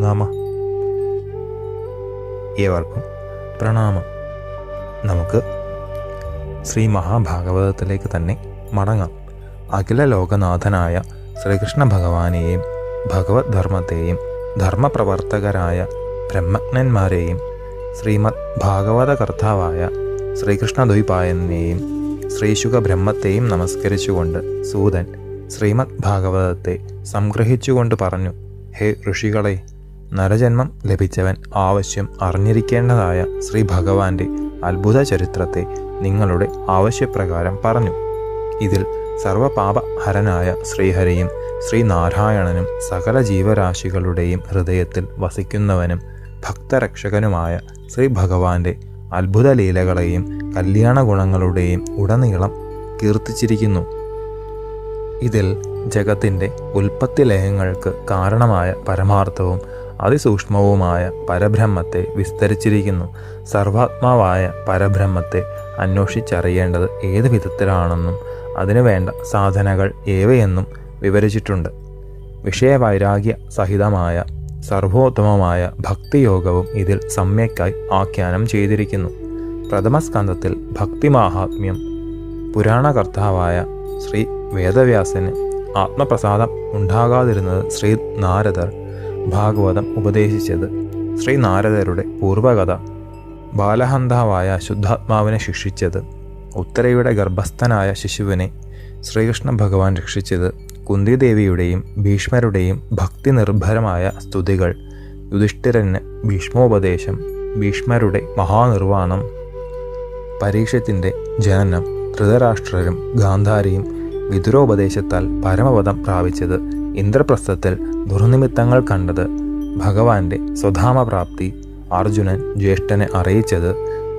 നമ. ഏവർക്കും പ്രണാമം. നമുക്ക് ശ്രീ മഹാഭാഗവതത്തിലേക്ക് തന്നെ മടങ്ങാം. അഖില ലോകനാഥനായ ശ്രീകൃഷ്ണ ഭഗവാനെയും ഭഗവത് ധർമ്മത്തെയും ധർമ്മപ്രവർത്തകരായ ബ്രഹ്മജ്ഞന്മാരെയും ശ്രീമദ് ഭാഗവത കർത്താവായ ശ്രീകൃഷ്ണ ദ്വീപായനെയും ശ്രീശുഖ ബ്രഹ്മത്തെയും നമസ്കരിച്ചുകൊണ്ട് സൂതൻ ശ്രീമദ് ഭാഗവതത്തെ സംഗ്രഹിച്ചുകൊണ്ട് പറഞ്ഞു ഹേ ഋഷികളെ നരജന്മം ലഭിച്ചവൻ ആവശ്യം അറിഞ്ഞിരിക്കേണ്ടതായ ശ്രീ ഭഗവാന്റെ അത്ഭുത ചരിത്രത്തെ നിങ്ങളുടെ ആവശ്യപ്രകാരം പറഞ്ഞു. ഇതിൽ സർവപാപഹരനായ ശ്രീഹരിയും ശ്രീനാരായണനും സകല ജീവരാശികളുടെയും ഹൃദയത്തിൽ വസിക്കുന്നവനും ഭക്തരക്ഷകനുമായ ശ്രീ ഭഗവാന്റെ അത്ഭുത ലീലകളെയും കല്യാണ ഗുണങ്ങളുടെയും ഉടനീളം കീർത്തിച്ചിരിക്കുന്നു. ഇതിൽ ജഗത്തിന്റെ ഉൽപ്പത്തി ലയങ്ങൾക്ക് കാരണമായ പരമാർത്ഥവും അതിസൂക്ഷ്മവുമായ പരബ്രഹ്മത്തെ വിസ്തരിച്ചിരിക്കുന്നു. സർവാത്മാവായ പരബ്രഹ്മത്തെ അന്വേഷിച്ചറിയേണ്ടത് ഏത് വിധത്തിലാണെന്നും അതിനു വേണ്ട സാധനകൾ ഏവയെന്നും വിവരിച്ചിട്ടുണ്ട്. വിഷയവൈരാഗ്യ സഹിതമായ സർവോത്തമമായ ഭക്തിയോഗവും ഇതിൽ സമ്യക്കായി ആഖ്യാനം ചെയ്തിരിക്കുന്നു. പ്രഥമസ്കന്ധത്തിൽ ഭക്തിമാഹാത്മ്യം പുരാണകർത്താവായ ശ്രീ വേദവ്യാസന് ആത്മപ്രസാദം ഉണ്ടാകാതിരുന്നത് ശ്രീ നാരദർ ഭാഗവതം ഉപദേശിച്ചത്. ശ്രീ നാരദരുടെ പൂർവകഥ ബാലഹന്താവായ ശുദ്ധാത്മാവിനെ ശിക്ഷിച്ചത് ഉത്തരയുടെ ഗർഭസ്ഥനായ ശിശുവിനെ ശ്രീകൃഷ്ണ ഭഗവാൻ രക്ഷിച്ചത് കുന്തിദേവിയുടെയും ഭീഷ്മരുടെയും ഭക്തി നിർഭരമായ സ്തുതികൾ യുധിഷ്ഠിരന് ഭീഷ്മോപദേശം ഭീഷ്മരുടെ മഹാനിർവാണം പരീക്ഷത്തിന്റെ ജനനം ധൃതരാഷ്ട്രരും ഗാന്ധാരിയും വിതുരോപദേശത്താൽ പരമപദം പ്രാപിച്ചത് ഇന്ദ്രപ്രസ്ഥത്തിൽ ദുർനിമിത്തങ്ങൾ കണ്ടത് ഭഗവാന്റെ സ്വധാമപ്രാപ്തി അർജുനൻ ജ്യേഷ്ഠനെ അറിയിച്ചത്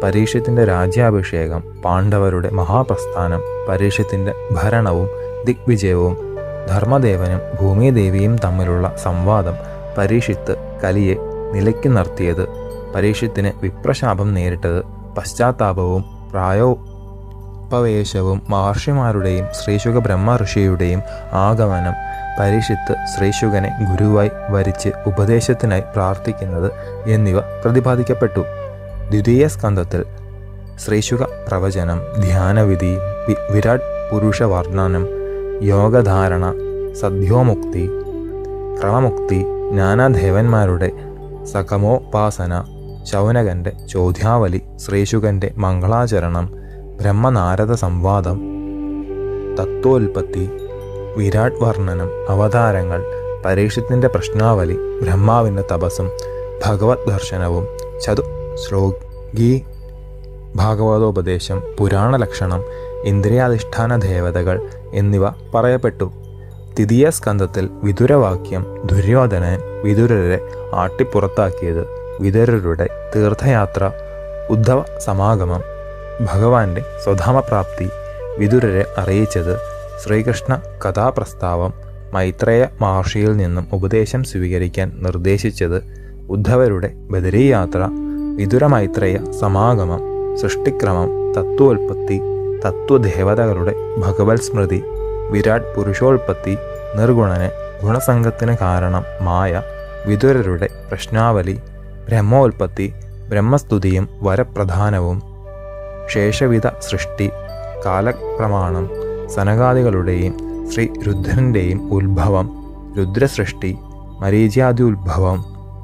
പരീക്ഷത്തിന്റെ രാജ്യാഭിഷേകം പാണ്ഡവരുടെ മഹാപ്രസ്ഥാനം പരീക്ഷത്തിന്റെ ഭരണവും ദിഗ്വിജയവും ധർമ്മദേവനും ഭൂമിദേവിയും തമ്മിലുള്ള സംവാദം പരീക്ഷിത്ത് കലിയെ നിലയ്ക്ക് നിർത്തിയത് പരീക്ഷത്തിന് വിപ്രശാപം നേരിട്ടത് പശ്ചാത്താപവും പ്രായോപവേശവും മഹർഷിമാരുടെയും ശ്രീശുഖ ബ്രഹ്മ ഋഷിയുടെയും ആഗമനം പരീക്ഷിത്ത് ശ്രീശുഖനെ ഗുരുവായി വരിച്ച് ഉപദേശത്തിനായി പ്രാർത്ഥിക്കുന്നത് എന്നിവ പ്രതിപാദിക്കപ്പെട്ടു. ദ്വിതീയ സ്കന്ധത്തിൽ ശ്രീശുഖ പ്രവചനം ധ്യാനവിധി വിരാട് പുരുഷ വർണനം യോഗധാരണ സദ്യോമുക്തി ക്രമമുക്തി ജ്ഞാനദേവന്മാരുടെ സകമോപാസന ശൗനകന്റെ ചോദ്യാവലി ശ്രീശുഖന്റെ മംഗളാചരണം ബ്രഹ്മനാരദ സംവാദം തത്വോൽപത്തി വിരാട് വർണനം അവതാരങ്ങൾ പരീക്ഷത്തിന്റെ പ്രശ്നാവലി ബ്രഹ്മാവിന്റെ തപസ്സും ഭഗവത് ദർശനവും ചതു ശ്ലോകി ഭാഗവതോപദേശം പുരാണ ലക്ഷണം ഇന്ദ്രിയാധിഷ്ഠാന ദേവതകൾ എന്നിവ പറയപ്പെട്ടു. ദ്വിതീയ സ്കന്ധത്തിൽ വിതുരവാക്യം ദുര്യോധനൻ വിതുരരെ ആട്ടിപ്പുറത്താക്കിയത് വിതുരരുടെ തീർത്ഥയാത്ര ഉദ്ധവ സമാഗമം ഭഗവാന്റെ സ്വധാമപ്രാപ്തി വിതുരരെ അറിയിച്ചത് ശ്രീകൃഷ്ണ കഥാപ്രസ്താവം മൈത്രേയ മഹർഷിയിൽ നിന്നും ഉപദേശം സ്വീകരിക്കാൻ നിർദ്ദേശിച്ചത് ഉദ്ധവരുടെ ബദരീയാത്ര വിതുരമൈത്രേയ സമാഗമം സൃഷ്ടിക്രമം തത്വോൽപത്തി തത്വദേവതകളുടെ ഭഗവത് സ്മൃതി വിരാട് പുരുഷോൽപത്തി നിർഗുണന് ഗുണസംഘത്തിന് കാരണം മായ വിതുരരുടെ പ്രശ്നാവലി ബ്രഹ്മോൽപത്തി ബ്രഹ്മസ്തുതിയും വരപ്രധാനവും ശേഷവിധ സൃഷ്ടി കാലപ്രമാണം സനകാദികളുടെയും ശ്രീ രുദ്രന്റെയും ഉത്ഭവം രുദ്രസൃഷ്ടി മരീചാദി ഉത്ഭവം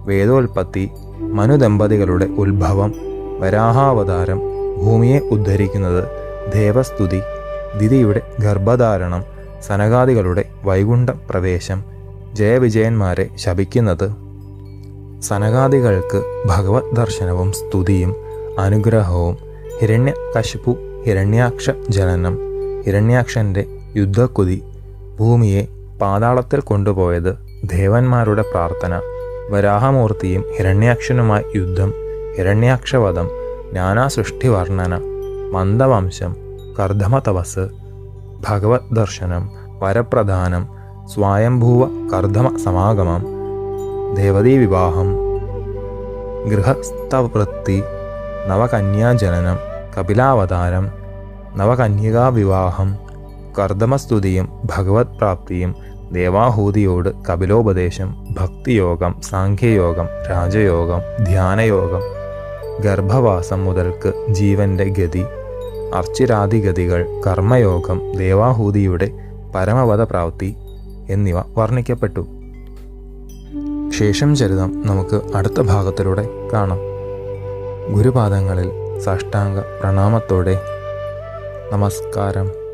വേദോൽപത്തി മനുദമ്പതികളുടെ ഉത്ഭവം വരാഹാവതാരം ഭൂമിയെ ഉദ്ധരിക്കുന്നത് ദേവസ്തുതി ദിതിയുടെ ഗർഭധാരണം സനകാദികളുടെ വൈകുണ്ഠ പ്രവേശം ജയവിജയന്മാരെ ശപിക്കുന്നത്. സനകാദികൾക്ക് ഭഗവത് ദർശനവും സ്തുതിയും അനുഗ്രഹവും ഹിരണ്യ കശിപ്പു ഹിരണ്യാക്ഷ ജനനം. ഹിരണ്യാക്ഷന്റെ യുദ്ധക്കുതി ഭൂമിയെ പാതാളത്തിൽ കൊണ്ടുപോയത് ദേവന്മാരുടെ പ്രാർത്ഥന. വരാഹമൂർത്തിയും ഹിരണ്യാക്ഷനുമായി യുദ്ധം ഹിരണ്യാക്ഷവധം നാനാസൃഷ്ടി വർണന മന്ദവംശം കർദ്ധമ തപസ് ഭഗവത് ദർശനം വരപ്രധാനം സ്വായംഭൂവ കർദ്ധമ സമാഗമം ദേവതീ വിവാഹം ഗൃഹസ്ഥവൃത്തി നവകന്യാജനനം കപിലാവതാരം നവകന്യകാ വിവാഹം കർദമസ്തുതിയും ഭഗവത് പ്രാപ്തിയും ദേവാഹൂതിയോട് കപിലോപദേശം ഭക്തിയോഗം സാഖ്യയോഗം രാജയോഗം ധ്യാനയോഗം ഗർഭവാസം മുതൽക്ക് ജീവന്റെ ഗതി അർച്ചിരാദിഗതികൾ കർമ്മയോഗം ദേവാഹൂതിയുടെ പരമവത പ്രാപ്തി എന്നിവ വർണിക്കപ്പെട്ടു. ശേഷം ചരിതം നമുക്ക് അടുത്ത ഭാഗത്തിലൂടെ കാണാം. ഗുരുപാദങ്ങളിൽ സാഷ്ടാംഗ പ്രണാമത്തോടെ. നമസ്കാരം.